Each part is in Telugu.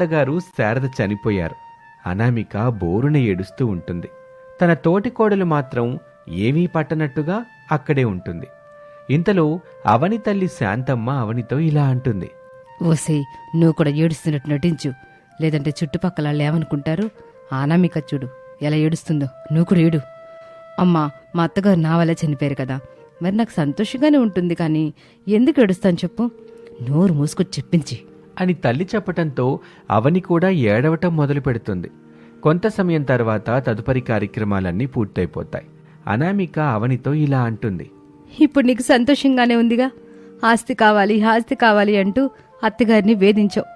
అత్తగారు శారద చనిపోయారు. అనామిక బోరున ఏడుస్తూ ఉంటుంది. తన తోటి కోడలు మాత్రం ఏమీ పట్టనట్టుగా అక్కడే ఉంటుంది. ఇంతలో అవని తల్లి శాంతమ్మ అవనితో ఇలా అంటుంది. ఓసే నువ్వు కూడా ఏడుస్తున్నట్టు నటించు. లేదంటే చుట్టుపక్కల వాళ్ళు ఏమనుకుంటారు? చూడు ఎలా ఏడుస్తుందో. నువ్వు కూడా ఏడు. అమ్మా మా అత్తగారు నా వల్ల చనిపోయారు కదా. మరి నాకు సంతోషంగానే ఉంటుంది కానీ ఎందుకు ఏడుస్తాను చెప్పు? నోరు మూసుకొచ్చి చెప్పించి. అని తల్లి చెప్పటంతో అవని కూడా ఏడవటం మొదలు పెడుతుంది. కొంత సమయం తర్వాత తదుపరి కార్యక్రమాలన్నీ పూర్తయిపోతాయి. అనామిక అవనితో ఇలా అంటుంది. ఇప్పుడు నీకు సంతోషంగానే ఉందిగా? ఆస్తి కావాలి ఆస్తి కావాలి అంటూ అత్తగారిని వేధించావు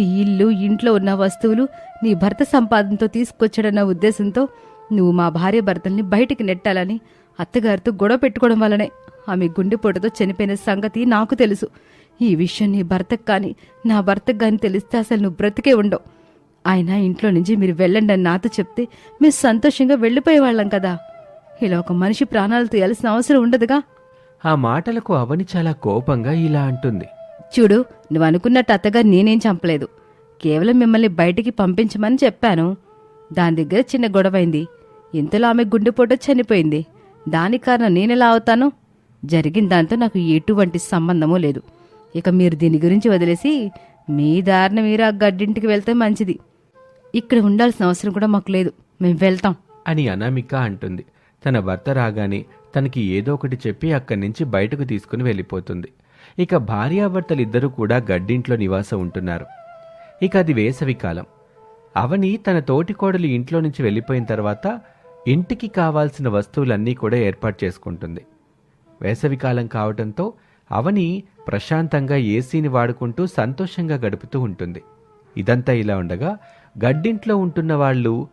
ఈ ఇల్లు ఇంట్లో ఉన్న వస్తువులు నీ భర్త సంపాదనతో తీసుకొచ్చాడన్న ఉద్దేశంతో నువ్వు మా భార్య భర్తల్ని బయటికి నెట్టాలని అత్తగారితో గొడవ పెట్టుకోవడం వల్లనే ఆమె గుండెపోటుతో చనిపోయిన సంగతి నాకు తెలుసు. ఈ విషయం నీ భర్తకు కానీ నా భర్తకు కానీ తెలిస్తే అసలు నువ్వు బ్రతికే ఉండవు. ఆయన ఇంట్లో నుంచి మీరు వెళ్ళండి అని నాతో చెప్తే మేము సంతోషంగా వెళ్ళిపోయేవాళ్ళం కదా. ఇలా ఒక మనిషి ప్రాణాలు తీయాల్సిన అవసరం ఉండదుగా? ఆ మాటలకు అవని చాలా కోపంగా ఇలా అంటుంది. చూడు నువ్వు అనుకున్నట్టు అత్తగారు నేనేం చంపలేదు. కేవలం మిమ్మల్ని బయటికి పంపించమని చెప్పాను. దాని దగ్గర చిన్న గొడవైంది. ఇంతలో ఆమె గుండెపోటు చనిపోయింది. దానికి కారణం నేనెలా అవుతాను? జరిగిన దాంతో నాకు ఎటువంటి సంబంధమూ లేదు. ఇక మీరు దీని గురించి వదిలేసి మీ దారిన మీరు ఆ గడ్డింటికి వెళ్తే మంచిది. ఇక్కడ ఉండాల్సిన అవసరం కూడా మాకు లేదు. మేము వెళ్తాం. అని అనామిక అంటుంది. తన భర్త రాగానే తనకి ఏదో ఒకటి చెప్పి అక్కడి నుంచి బయటకు తీసుకుని వెళ్ళిపోతుంది. ఇక భార్యాభర్తలిద్దరూ కూడా గడ్డింట్లో నివాసం ఉంటున్నారు. ఇక అది వేసవికాలం అవని తన తోటి కోడలు ఇంట్లో నుంచి వెళ్ళిపోయిన తర్వాత ఇంటికి కావాల్సిన వస్తువులన్నీ కూడా ఏర్పాటు చేసుకుంటుంది. వేసవికాలం కావటంతో అవని ప్రశాంతంగా ఏసీని వాడుకుంటూ సంతోషంగా గడుపుతూ ఉంటుంది. ఇదంతా ఇలా ఉండగా గడ్డింట్లో ఉంటున్న వాళ్ళు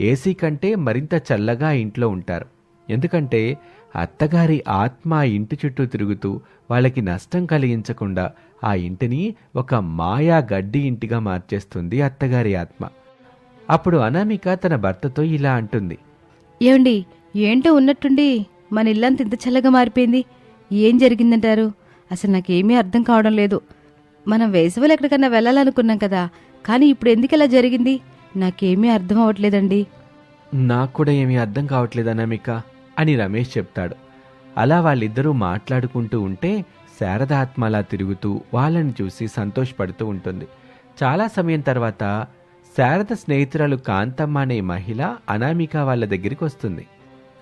ఏసీ కంటే మరింత చల్లగా ఇంట్లో ఉంటారు. ఎందుకంటే అత్తగారి ఆత్మ ఇంటి చుట్టూ తిరుగుతూ వాళ్ళకి నష్టం కలిగించకుండా ఆ ఇంటిని ఒక మాయా గడ్డి ఇంటిగా మార్చేస్తుంది అత్తగారి ఆత్మ. అప్పుడు అనామిక తన భర్తతో ఇలా అంటుంది. ఏమండి ఏంటో ఉన్నట్టుండి మన ఇల్లంత ఇంత చల్లగా మారిపోయింది. ఏం జరిగిందంటారు? అసలు నాకేమీ అర్థం కావడం లేదు. మనం వేసవిలో ఎక్కడికన్నా వెళ్ళాలనుకున్నాం కదా కానీ ఇప్పుడు ఎందుకు ఇలా జరిగింది? నాకేమీ అర్థం అవ్వట్లేదండి. నాకు కూడా ఏమీ అర్థం కావట్లేదు అనామిక అని రమేష్ చెప్తాడు. అలా వాళ్ళిద్దరూ మాట్లాడుకుంటూ ఉంటే శారద ఆత్మ అలా తిరుగుతూ వాళ్ళని చూసి సంతోషపడుతూ ఉంటుంది. చాలా సమయం తర్వాత శారద స్నేహితురాలు కాంతమ్మ అనే మహిళ అనామిక వాళ్ళ దగ్గరికి వస్తుంది.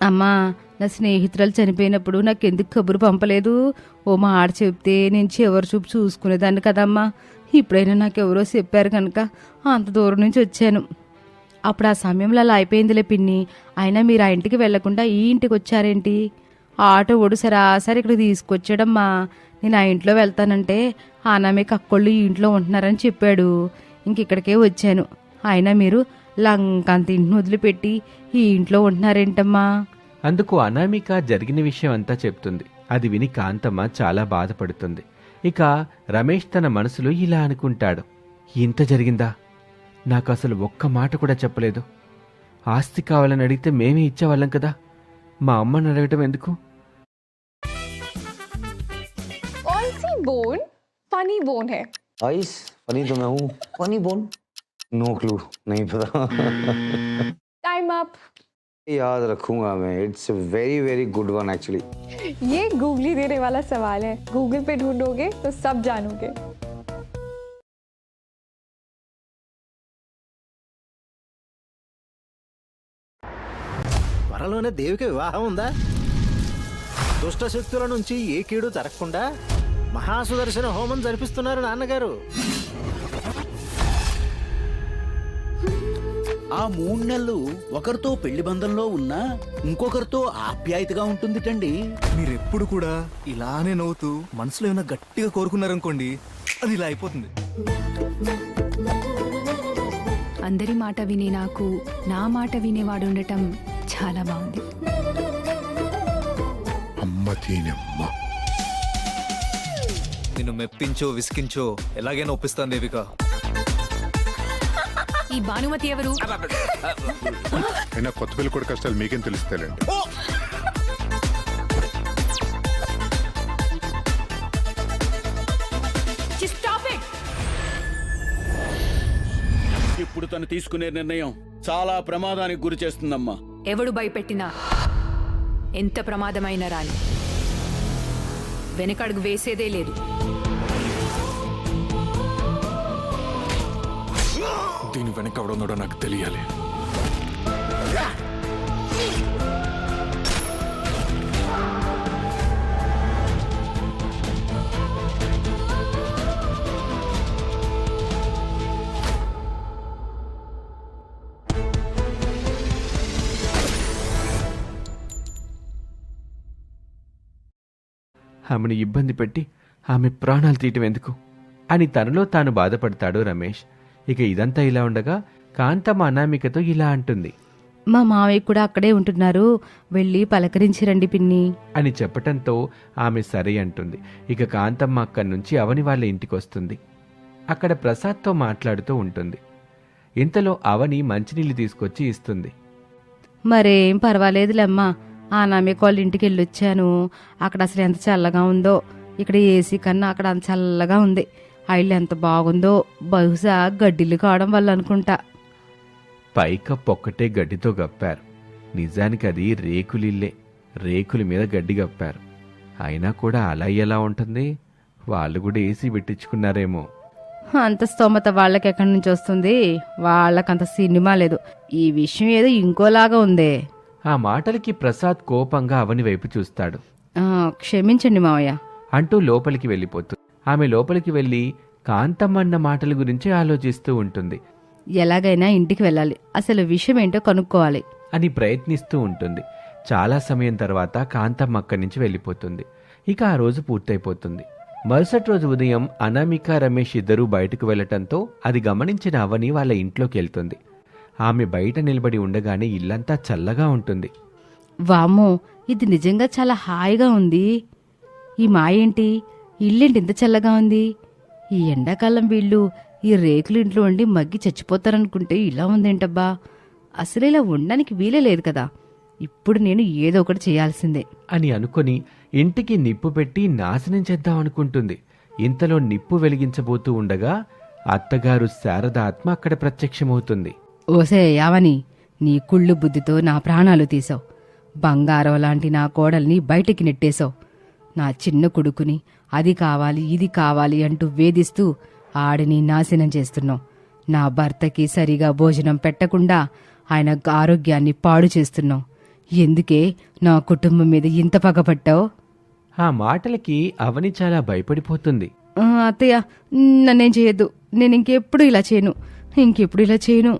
అమ్మా నా స్నేహితురాలు చనిపోయినప్పుడు నాకు ఎందుకు కబురు పంపలేదు? ఓ మా ఆడ చెప్తే నేను చివరి చూపు చూసుకునేదాన్ని కదమ్మా. ఇప్పుడైనా నాకెవరో చెప్పారు కనుక అంత దూరం నుంచి వచ్చాను. అప్పుడు ఆ సమయంలో అలా అయిపోయిందిలే పిన్ని. అయినా మీరు ఆ ఇంటికి వెళ్ళకుండా ఈ ఇంటికి వచ్చారేంటి? ఆటో ఓడు సరాసరి ఇక్కడ తీసుకొచ్చాడమ్మా. నేను ఆ ఇంట్లో వెళ్తానంటే ఆనామే కక్కోళ్ళు ఈ ఇంట్లో ఉంటున్నారని చెప్పాడు. ఇంక ఇక్కడికే వచ్చాను. అయినా మీరు లంకంత ఇంటిని వదిలిపెట్టి ఈ ఇంట్లో ఉంటున్నారేంటమ్మా అందుకు అనామిక జరిగిన విషయం అంతా చెప్తుంది అది విని కాంతమ్మ చాలా బాధపడుతుంది ఇక రమేష్ తన మనసులో ఇలా అనుకుంటాడు ఇంత జరిగిందా నాకు అసలు ఒక్క మాట కూడా చెప్పలేదు ఆస్తి కావాలని అడిగితే మేమే ఇచ్చేవాళ్ళం కదా మా అమ్మని అడగటం ఎందుకు कौन सी बोन फनी बोन है आइस फनी तो मैं हूँ फनी बोन नो क्लू नहीं पता टाइम अप याद रखूंगा मैं it's a very very good one actually ये गूगली देने वाला सवाल है गूगल पे ढूंढोगे तो सब जानोगे త్వరలోనే దేవికి వివాహం ఉందా దుష్ట శక్తుల నుంచి ఏ కీడు జరగకుండా మహాసుదర్శన హోమం జరిపిస్తున్నారు నాన్నగారు ఆ మూడు నెలలు ఒకరితో పెళ్ళి బంధంలో ఉన్నా ఇంకొకరితో ఆప్యాయతగా ఉంటుందిటండి. మీరెప్పుడు కూడా ఇలానే నవ్వుతూ మనసులో ఏమైనా గట్టిగా కోరుకున్నారనుకోండి అది ఇలా అయిపోతుంది. అందరి మాట వినే నాకు నా మాట వినేవాడు ఉండటం చాలా బాగుంది. అమ్మ తీనమ్మ. నిన్ను మెప్పించో విసికించో ఎలాగైనా ఒప్పిస్తాను దేవిక. ఈ భానుమతి ఎవరు? అయినా కొత్త పెళ్ళి కూడా కష్టాలు మీకేం తెలుస్తాయండి ఇప్పుడు తను తీసుకునే నిర్ణయం చాలా ప్రమాదానికి గురి చేస్తుందమ్మా. ఎవడు భయపెట్టినా ఎంత ప్రమాదమైన రాని వెనకడుగు వేసేదే లేదు. దీని వెనక ఎవడున్నాడో నాకు తెలియాలి. ఆమెను ఇబ్బంది పెట్టి ఆమె ప్రాణాలు తీయటం ఎందుకు? అని తనలో తాను బాధపడతాడు రమేష్. ఇక ఇదంతా ఇలా ఉండగా కాంతమ్మ అనామికతో ఇలా అంటుంది. మా మావయ్య కూడా అక్కడే ఉంటున్నారు వెళ్ళి పలకరించి రండి పిన్ని. అని చెప్పటంతో ఆమె సరే అంటుంది. ఇక కాంతమ్మ అక్కడి నుంచి అవని వాళ్ళ ఇంటికి వస్తుంది అక్కడ ప్రసాద్తో మాట్లాడుతూ ఉంటుంది. ఇంతలో అవని మంచినీళ్ళు తీసుకొచ్చి ఇస్తుంది. మరేం పర్వాలేదులేమ్మా ఆ వాళ్ళ ఇంటికి వెళ్ళొచ్చాను. అక్కడ అసలు ఎంత చల్లగా ఉందో ఇక్కడ ఏసీ కన్నా అక్కడ అంత చల్లగా ఉంది. ఆ ఇల్లు ఎంత బాగుందో బహుశా గడ్డిల్లు కావడం వల్ల అనుకుంటా. పైకప్పు ఒక్కటే గడ్డితో గప్పారు నిజానికి అది రేకులిల్లే రేకుల మీద గడ్డి గప్పారు అయినా కూడా అలా ఎలా ఉంటుంది? వాళ్ళు కూడా ఏసీ పెట్టించుకున్నారేమో. అంత స్తోమత వాళ్ళకి ఎక్కడి నుంచి వస్తుంది? వాళ్ళకంత సినిమా లేదు. ఈ విషయం ఏదో ఇంకోలాగా ఉందే. ఆ మాటలకి ప్రసాద్ కోపంగా అవని వైపు చూస్తాడు. క్షమించండి మావయ్య. అంటూ లోపలికి వెళ్ళిపోతుంది ఆమె లోపలికి వెళ్ళి కాంతమ్మన్న మాటల గురించి ఆలోచిస్తూ ఉంటుంది. ఎలాగైనా ఇంటికి వెళ్ళాలి. అసలు విషయం ఏంటో కనుక్కోవాలి. అని ప్రయత్నిస్తూ ఉంటుంది. చాలా సమయం తర్వాత కాంతమ్మ అక్కడి నుంచి వెళ్ళిపోతుంది. ఇక ఆ రోజు పూర్తయిపోతుంది. మరుసటి రోజు ఉదయం అనామిక రమేష్ ఇద్దరూ బయటకు వెళ్ళటంతో అది గమనించిన అవని వాళ్ళ ఇంట్లోకి వెళ్తుంది. ఆమె బయట నిలబడి ఉండగానే ఇల్లంతా చల్లగా ఉంటుంది. వామ్మో ఇది నిజంగా చాలా హాయిగా ఉంది. ఈ మాయేంటి? ఇల్లేంటి ఇంత చల్లగా ఉంది. ఈ ఎండాకాలం వీళ్ళు ఈ రేకులు ఇంట్లో ఉండి మగ్గి చచ్చిపోతారనుకుంటే ఇలా ఉందేంటబ్బా? అసలు ఇలా ఉండడానికి వీలే లేదు కదా. ఇప్పుడు నేను ఏదో ఒకటి చేయాల్సిందే. అని అనుకొని ఇంటికి నిప్పు పెట్టి నాశనం చేద్దాం అనుకుంటుంది ఇంతలో నిప్పు వెలిగించబోతూ ఉండగా అత్తగారు శారద ఆత్మ అక్కడ ప్రత్యక్షమవుతుంది. ఓసే యావని నీ కుళ్ళు బుద్ధితో నా ప్రాణాలు తీసావు. బంగారం లాంటి నా కోడల్ని బయటికి నెట్టేశావు. నా చిన్న కొడుకుని అది కావాలి ఇది కావాలి అంటూ వేధిస్తూ ఆడిని నాశనం చేస్తున్నావు నా భర్తకి సరిగా భోజనం పెట్టకుండా ఆయన ఆరోగ్యాన్ని పాడు చేస్తున్నావు ఎందుకే నా కుటుంబం మీద ఇంత పగపట్టావు ఆ మాటలకి అవని చాలా భయపడిపోతుంది. అత్తయ్య నన్నేం చేయొద్దు. నేను ఇంకెప్పుడు ఇలా చేయను. ఇంకెప్పుడు ఇలా చేయను.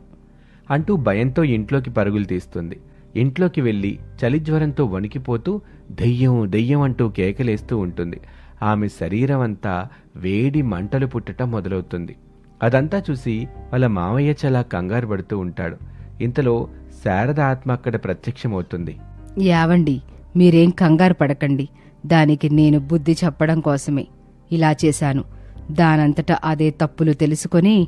అంటూ భయంతో ఇంట్లోకి పరుగులు తీస్తుంది. ఇంట్లోకి వెళ్ళి చలిజ్వరంతో వణికిపోతూ దెయ్యం దెయ్యం అంటూ కేకలేస్తూ ఉంటుంది. ఆమె శరీరం అంతా వేడి మంటలు పుట్టటం మొదలవుతుంది. అదంతా చూసి వాళ్ళ మామయ్య చాలా కంగారు పడుతూ ఉంటాడు. ఇంతలో శారద ఆత్మ అక్కడ ప్రత్యక్షమవుతుంది. యావండి మీరేం కంగారు పడకండి. దానికి నేను బుద్ధి చెప్పడం కోసమే. ఇలా చేశాను. దానంతట అదే తప్పులు తెలుసుకొని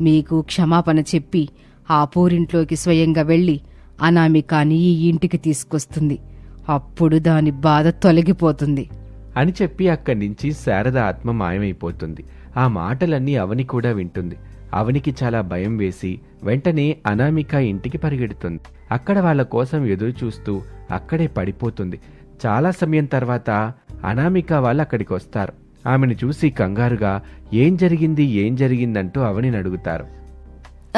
మీకు క్షమాపణ చెప్పి ఆ పూరింట్లోకి స్వయంగా వెళ్ళి అనామికాని ఈ ఇంటికి తీసుకొస్తుంది. అప్పుడు దాని బాధ తొలగిపోతుంది. అని చెప్పి అక్కడి నుంచి శారద ఆత్మ మాయమైపోతుంది. ఆ మాటలన్నీ అవని కూడా వింటుంది. అవనికి చాలా భయం వేసి వెంటనే అనామిక ఇంటికి పరిగెడుతుంది. అక్కడ వాళ్ళ కోసం ఎదురు చూస్తూ అక్కడే పడిపోతుంది. చాలా సమయం తర్వాత అనామిక వాళ్ళు అక్కడికి వస్తారు. ఆమెను చూసి కంగారుగా ఏం జరిగింది? ఏం జరిగిందంటూ అవనిని అడుగుతారు.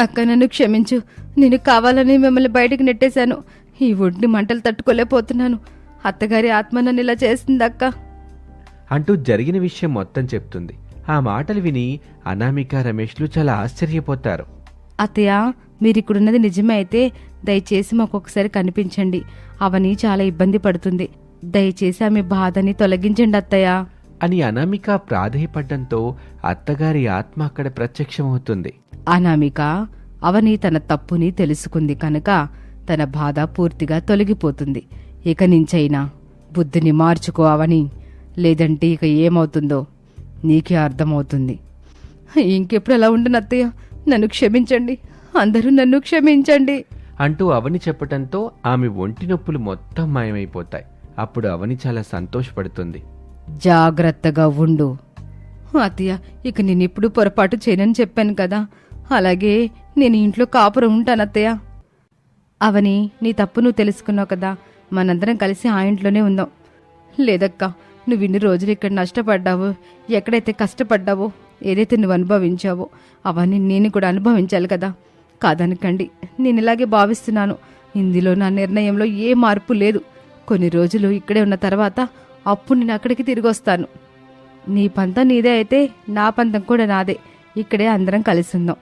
అక్క నన్ను క్షమించు. నేను కావాలని మిమ్మల్ని బయటికి నెట్టేశాను. ఈ ఒడ్డి మంటలు తట్టుకోలేకపోతున్నాను. అత్తగారి ఆత్మ నన్ను ఇలా చేసింది అక్క అంటూ జరిగిన విషయం మొత్తం చెప్తుంది. ఆ మాటలు విని అనామిక రమేష్లు చాలా ఆశ్చర్యపోతారు. అత్తయ్య మీరు ఇక్కడున్నది నిజమే అయితే దయచేసి మాకు ఒకసారి కనిపించండి. అవని చాలా ఇబ్బంది పడుతుంది. దయచేసి ఆమె బాధని తొలగించండి అత్తయ్య. అని అనామిక ప్రాధేయపడ్డంతో అత్తగారి ఆత్మ అక్కడ ప్రత్యక్షమవుతుంది. అనామిక అవని తన తప్పుని తెలుసుకుంది కనుక తన బాధ పూర్తిగా తొలగిపోతుంది. ఇక నుంచైనా బుద్ధిని మార్చుకో అవని. లేదంటే ఇక ఏమవుతుందో నీకే అర్థమవుతుంది. ఇంకెప్పుడు అలా ఉండను అత్తయ్య? నన్ను క్షమించండి. అందరూ నన్ను క్షమించండి. అంటూ అవని చెప్పటంతో ఆమె ఒంటి నొప్పులు మొత్తం మాయమైపోతాయి. అప్పుడు అవని చాలా సంతోషపడుతుంది. జాగ్రత్తగా ఉండు. అత్తయ్య ఇక నేను ఎప్పుడు పొరపాటు చేయనని చెప్పాను కదా. అలాగే నేను ఇంట్లో కాపురం ఉంటాను అత్తయ్య. అవని నీ తప్పు నువ్వు తెలుసుకున్నావు కదా. మనందరం కలిసి ఆ ఇంట్లోనే ఉందాం. లేదక్క నువ్వు ఇన్ని రోజులు ఇక్కడ నష్టపడ్డావు ఎక్కడైతే కష్టపడ్డావో ఏదైతే నువ్వు అనుభవించావో అవన్నీ నేను కూడా అనుభవించాలి కదా. కాదనకండి నేను ఇలాగే భావిస్తున్నాను. ఇందులో నా నిర్ణయంలో ఏ మార్పు లేదు. కొన్ని రోజులు ఇక్కడే ఉన్న తర్వాత అప్పుడు నేను అక్కడికి తిరిగి వస్తాను. నీ పంతం నీదే అయితే నా పంతం కూడా నాదే. ఇక్కడే అందరం కలిసి ఉందాం.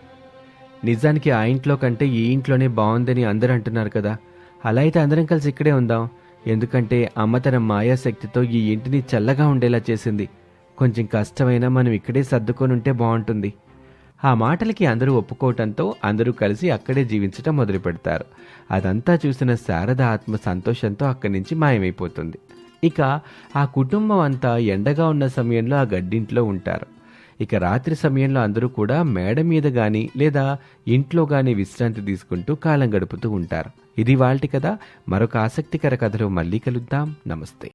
నిజానికి ఆ ఇంట్లో కంటే ఈ ఇంట్లోనే బాగుందని అందరూ అంటున్నారు కదా. అలా అయితే అందరం కలిసి ఇక్కడే ఉందాం. ఎందుకంటే అమ్మ తన మాయాశక్తితో ఈ ఇంటిని చల్లగా ఉండేలా చేసింది. కొంచెం కష్టమైనా మనం ఇక్కడే సర్దుకొని ఉంటే బాగుంటుంది. ఆ మాటలకి అందరూ ఒప్పుకోవటంతో అందరూ కలిసి అక్కడే జీవించటం మొదలు పెడతారు అదంతా చూసిన శారద ఆత్మ సంతోషంతో అక్కడి నుంచి మాయమైపోతుంది. ఇక ఆ కుటుంబం అంతా ఎండగా ఉన్న సమయంలో ఆ గడ్డింట్లో ఉంటారు. ఇక రాత్రి సమయంలో అందరూ కూడా మేడ మీద గాని లేదా ఇంట్లో గాని విశ్రాంతి తీసుకుంటూ కాలం గడుపుతూ ఉంటారు. ఇది వాళ్ళ కదా మరొక ఆసక్తికర కథలో మళ్ళీ కలుద్దాం. నమస్తే.